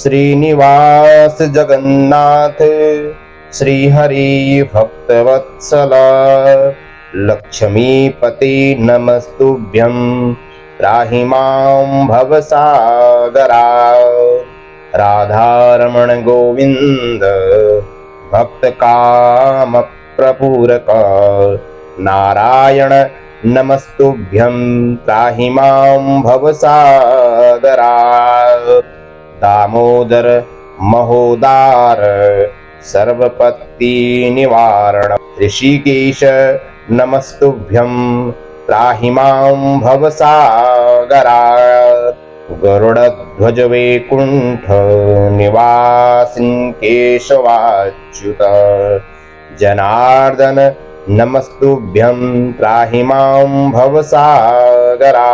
श्रीनिवास जगन्नाथ श्रीहरि भक्तवत्सल लक्ष्मीपते नमस्तुभ्यं त्राहि मां भवसागरा राधारमण गोविन्द भक्तकामप्रपूरक नारायण नमस्तुभ्यं त्राहि मां भवसागरा दामोदर महोदार सर्वपत्तिनिवारण ऋषिकेश नमस्तुभ्यं त्राहि मां भवसागरा गरुडध्वज वैकुण्ठ निवासिन् केशवाच्युत जनार्दन नमस्तुभ्यं त्राहि मां भवसागरा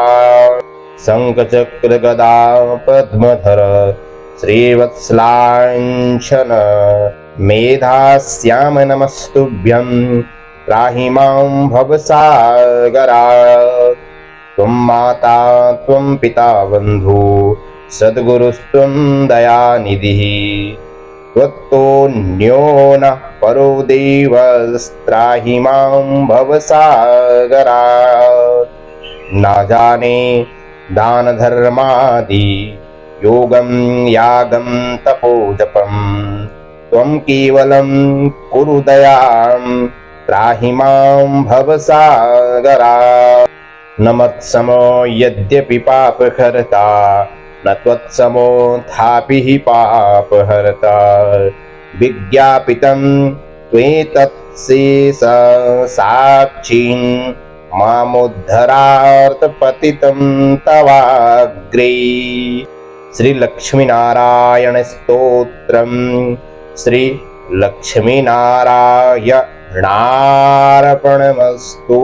शङ्खचक्रगदा पद्मधर श्रीवत्सलाञ्छन मेधास्याम नमस्तुभ्यं त्राहि मां भवसागरा। त्वं माता त्वं पिता बन्धु सद्गुरुस्त्वं दयानिधिः। त्वत्तोऽन्यो न परो देवस्त्राहि मां भवसागरा। न जाने दानधर्मादि योगं यागं तपोजपं। त्वं केवलं कुरु दयां त्राहि मां भवसागरा न मत्समो यद्यपि पापहर्ता न त्वत्समोऽथापि हि पापहर्ता। विज्ञापितं त्वेतत्सेष साक्षीन् मामुद्धरार्तपतितं तवाग्रे। श्रीलक्ष्मीनारायणस्तोत्रम् श्रीलक्ष्मीनारायणार्पणमस्तु